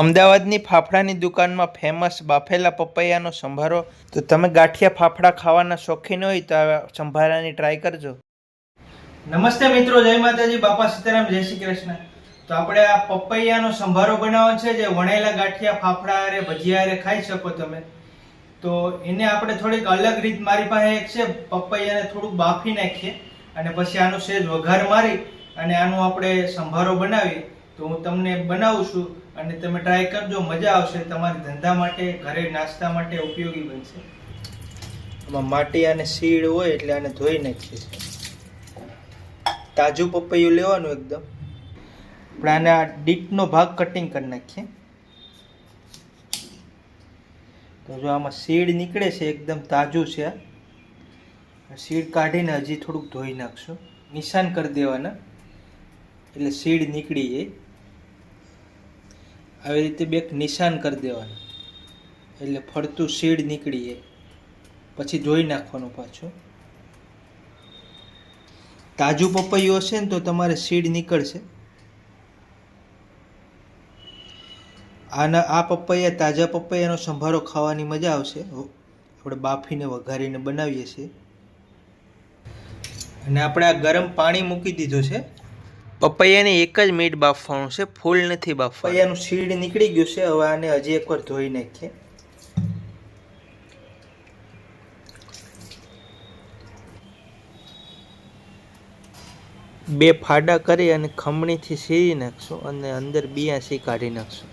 અમદાવાદની ફાફડાની દુકાનમાં ફેમસ બાફેલા પપૈયાનો સંભારો. તો તમે ગાંઠિયા ફાફડા ખાવાના શોખીન હોય તો આ સંભારાની ટ્રાય કરજો. નમસ્તે મિત્રો, જય માતાજી, બાપા સીતારામ, જય શ્રી કૃષ્ણ. તો આપણે આ પપૈયાનો સંભારો બનાવવાનો છે, જે વણેલા ગાંઠિયા ફાફડા અરે ભજીયા અરે ખાઈ શકો તમે. તો એને આપણે થોડીક અલગ રીત મારી પાસે એક છે, પપૈયાને થોડુંક બાફી નાખીએ અને પછી આનો સેજ વઘાર મારી અને આનો આપણે સંભારો બનાવીએ. તો હું તમને બનાવું છું. અને તમે ટ્રાય કરજો, મજા આવશે તમારી ધંધા માટે, ઘરે નાસ્તા માટે ઉપયોગી બનશે. આમાં માટી અને સીડ હોય એટલે આને ધોઈ નાખીએ છીએ. તાજું પપૈયું લેવાનું એકદમ. આપણે આને આ ડીટનો ભાગ કટિંગ કરી નાખીએ. તો જો આમાં સીડ નીકળે છે, એકદમ તાજું છે. આ સીડ કાઢીને હજી થોડુંક ધોઈ નાખશું. નિશાન કરી દેવાના. એટલે સીડ નીકળી જાય. આવી રીતે બે નિશાન કરી દેવાનું. એટલે ફરતું સીડ નીકળી જાય. પછી ધોઈ નાખવાનું પાછું. તાજું પપૈયું હશે ને તો તમારે સીડ નીકળશે. આના આ પપૈયા તાજા પપૈયાનો સંભારો ખાવાની મજા આવશે. આપણે બાફીને વઘારીને બનાવીએ છીએ. અને આપણે આ ગરમ પાણી મૂકી દીધું છે. પપૈયાને એક જ મિનિટ બાફવાનું છે ફૂલ નથી બાફવા પપૈયાનું સીડ નીકળી ગયું છે હવે આને હજી એકવાર ધોઈ નાખીએ. બે ફાડા કરી અને ખમણીથી સીરી નાખશું અને અંદર બિયાસી કાઢી નાખશું.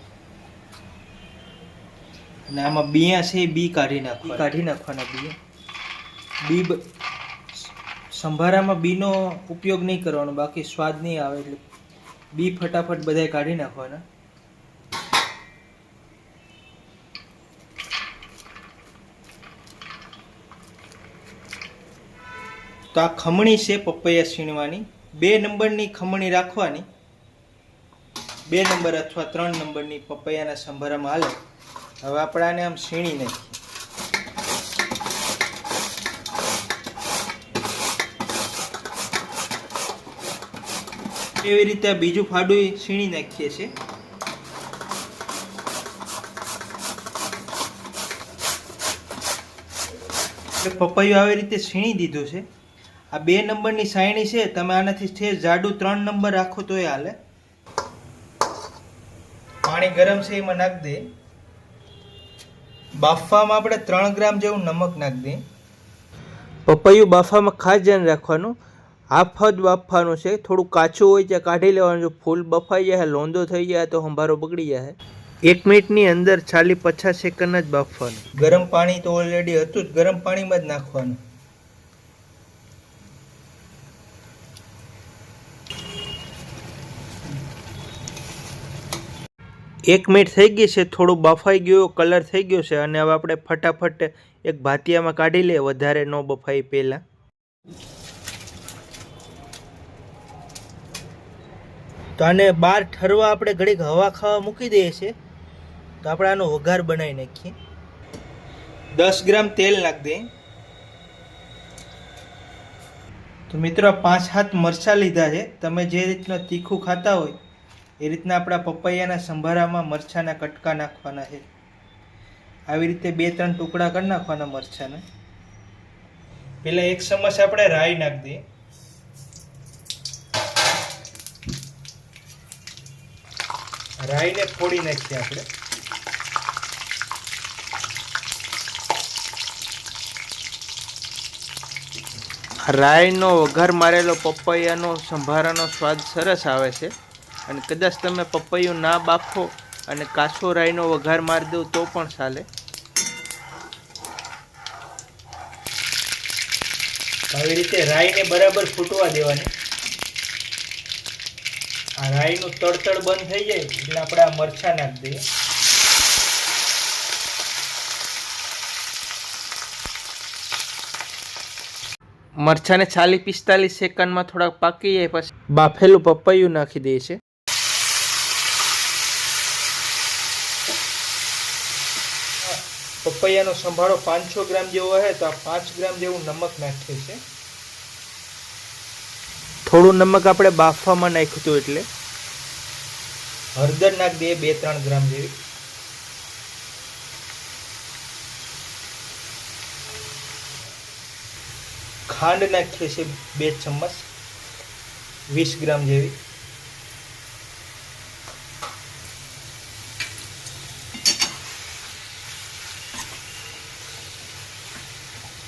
અને આમાં બિયાસી બી કાઢી નાખવા કાઢી નાખવાના બી બી બ- સંભારામાં બીનો ઉપયોગ નહીં કરવાનો, બાકી સ્વાદ નહીં આવે એટલે બી ફટાફટ બધાય કાઢી નાખવાના. તો આ ખમણી છે પપૈયા છીણવાની. બે નંબરની ખમણી રાખવાની. બે નંબર અથવા ત્રણ નંબરની પપૈયાના સંભારામાં હાલે. હવે આપણે આને આમ છીણી નાખીએ. એવી રીતે બીજું ફાડું છીણી નાખીએ છીએ. એટલે પપૈયું આવી રીતે છીણી દીધું છે. આ બે નંબરની સાયણી છે, તમે આનાથી છે જાડું ત્રણ નંબર રાખો તોય હાલે. પાણી ગરમ છે એમાં નાખ દે. બાફવામાં આપણે ત્રણ ગ્રામ જેવું નમક નાખી દઈએ પપૈયું બાફામાં ખાસ ધ્યાન રાખવાનું. હાફ જ બાફવાનું છે. થોડું કાચું હોય ત્યાં કાઢી લેવાનું. જો ફૂલ બફાઈ જાય લોંદો થઈ જાય, તો સંભારો બગડી જાય. એક મિનિટની અંદર ચાલી પચાસ સેકન્ડ જ બાફવાનું. ગરમ પાણી તો ઓલરેડી હતું જ. ગરમ પાણીમાં જ નાખવાનું. એક મિનિટ થઈ ગઈ છે. થોડું બફાઈ ગયું, કલર થઈ ગયો છે. અને હવે આપણે ફટાફટ એક ભાતિયામાં કાઢી લઈએ. વધારે ન બફાઈ પહેલાં. તો આને બહાર ઠરવા આપણે ઘડીક હવા ખાવા મૂકી દઈએ છીએ. તો આપણે આનો વઘાર બનાવી નાખીએ. દસ ગ્રામ તેલ નાખી દઈએ. તો મિત્રો પાંચ હાથ મરચાં લીધા છે. તમે જે રીતના તીખું ખાતા હોય, એ રીતના આપણા પપૈયાના સંભારામાં મરચાંના કટકા નાખવાના છે. આવી રીતે બે ત્રણ ટુકડા કરી નાખવાના મરચાંના. પહેલાં એક ચમચ આપણે રાઈ નાખી દઈએ. રાઈને ફોડી નાખીએ આપણે. રાઈનો વઘાર મારેલો પપૈયાનો સંભારાનો સ્વાદ સરસ આવે છે. અને કદાચ તમે પપૈયું ના બાફો અને કાચો રાઈનો વઘાર મારી દો તો પણ ચાલે. આવી રીતે રાઈને બરાબર ફૂટવા દેવાની. આ રાઈનું તડતડ બંધ થઈ જાય એટલે આપણે આ મરચાં નાખી દઈએ. મરચાંને ચાલીસ પિસ્તાલીસ સેકન્ડમાં થોડાક પાકી જાય પછી બાફેલું પપૈયું નાખી દઈએ છે પપૈયાનો સંભાળો પાંચસો ગ્રામ જેવો હે તો આ પાંચ ગ્રામ જેવું નમક નાખીએ છે થોડું નમક આપણે બાફવામાં નાખ્યું હતું એટલે. હળદર નાખ દઈએ બે ત્રણ ગ્રામ જેવી. ખાંડ નાખીએ છીએ બે ચમચ, વીસ ગ્રામ જેવી.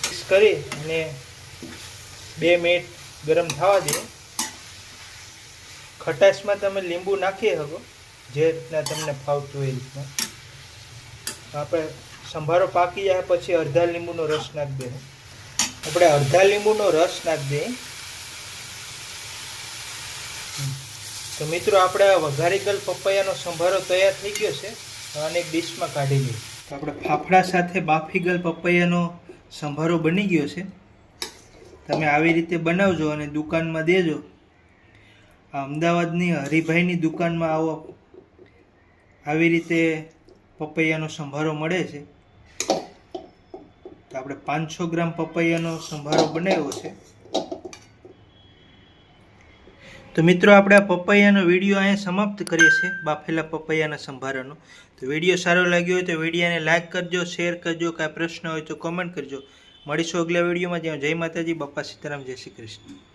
મિક્સ કરી અને બે મિનિટ ગરમ થવા દઈએ ખટાશમાં તમે લીંબુ નાખી શકો, જે રીતના તમને ફાવતું એ રીતના. આપણે સંભારો પાકી જાય પછી અડધા લીંબુનો રસ નાખી દઈએ આપણે અડધા લીંબુનો રસ નાખી દઈએ તો મિત્રો, આપણે આ પપૈયાનો સંભારો તૈયાર થઈ ગયો છે. અને એક ડીશમાં કાઢી લઈએ. આપણે ફાફડા સાથે બાફીગલ પપૈયાનો સંભારો બની ગયો છે. તમે આવી રીતે બનાવજો અને દુકાનમાં દેજો. આ અમદાવાદની હરિભાઈની દુકાનમાં આવો. આવી રીતે પપૈયાનો સંભારો મળે છે. તો આપણે પાંચસો ગ્રામ પપૈયાનો સંભારો બનાવ્યો છે. તો મિત્રો, આપણે આ પપૈયાનો વીડિયો અહીંયા સમાપ્ત કરીએ છીએ, બાફેલા પપૈયાના સંભારાનો. તો વીડિયો સારો લાગ્યો હોય તો વિડીયોને લાઇક કરજો, શેર કરજો, કાંઈ પ્રશ્ન હોય તો કોમેન્ટ કરજો. મળીશું અગલા વિડીયોમાં. જ્યાં જય માતાજી બાપા સીતારામ જય શ્રી કૃષ્ણ.